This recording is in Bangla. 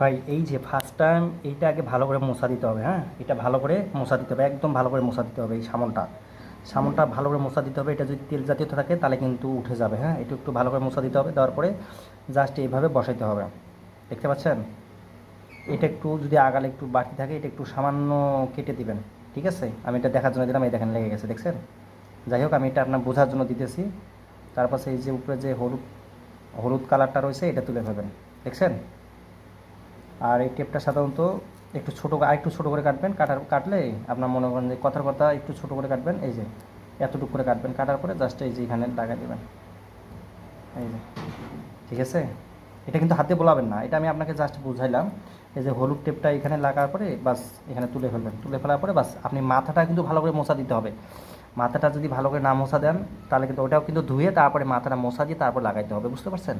ভাই, এই যে ফার্স্ট টাইম এইটা আগে ভালো করে মশা দিতে হবে হ্যাঁ? এটা ভালো করে মশা দিতে হবে, একদম ভালো করে মশা দিতে হবে এই সামনটা। সামনটা ভালো করে মশা দিতে হবে, এটা যদি তেল জাতীয় থাকে তাহলে কিন্তু উঠে যাবে হ্যাঁ? একটু একটু ভালো করে মশা দিতে হবে, দেওয়ার পরে জাস্ট এইভাবে বসাইতে হবে। দেখতে পাচ্ছেন? এটা একটু যদি আগালে একটু বাকি থাকে, এটা একটু সামান্য কেটে দিবেন, ঠিক আছে? আমি এটা দেখার জন্য দিলাম, এই দেখেন লেগে গেছে, দেখছেন? যাই হোক, আমি এটা আপনার বোঝার জন্য দিতেছি। তারপর এই যে উপরে যে হলুদ হলুদ কালারটা রয়েছে, এটা তুলে ফেলবেন, দেখছেন? আর এই টেপটা সাধারণত একটু ছোটো আর একটু ছোটো করে কাটবেন। কাটার কাটলে আপনার মনে করেন যে কথার কথা একটু ছোটো করে কাটবেন। এই যে, এতটুকু করে কাটবেন। কাটার পরে জাস্ট এই যে এখানে লাগা দেবেন। এই যে, ঠিক আছে? এটা কিন্তু হাতে বোলাবেন না। এটা আমি আপনাকে জাস্ট বুঝাইলাম। এই যে হলুদ টেপটা এখানে লাগার পরে বাস এখানে তুলে ফেলবেন। তুলে ফেলার পরে বাস আপনি মাথাটা কিন্তু ভালো করে মশা দিতে হবে। মাথাটা যদি ভালো করে না মশা দেন, তাহলে কিন্তু ওটাও কিন্তু ধুয়ে তারপরে মাথাটা মশা দিয়ে তারপর লাগাইতে হবে। বুঝতে পারছেন?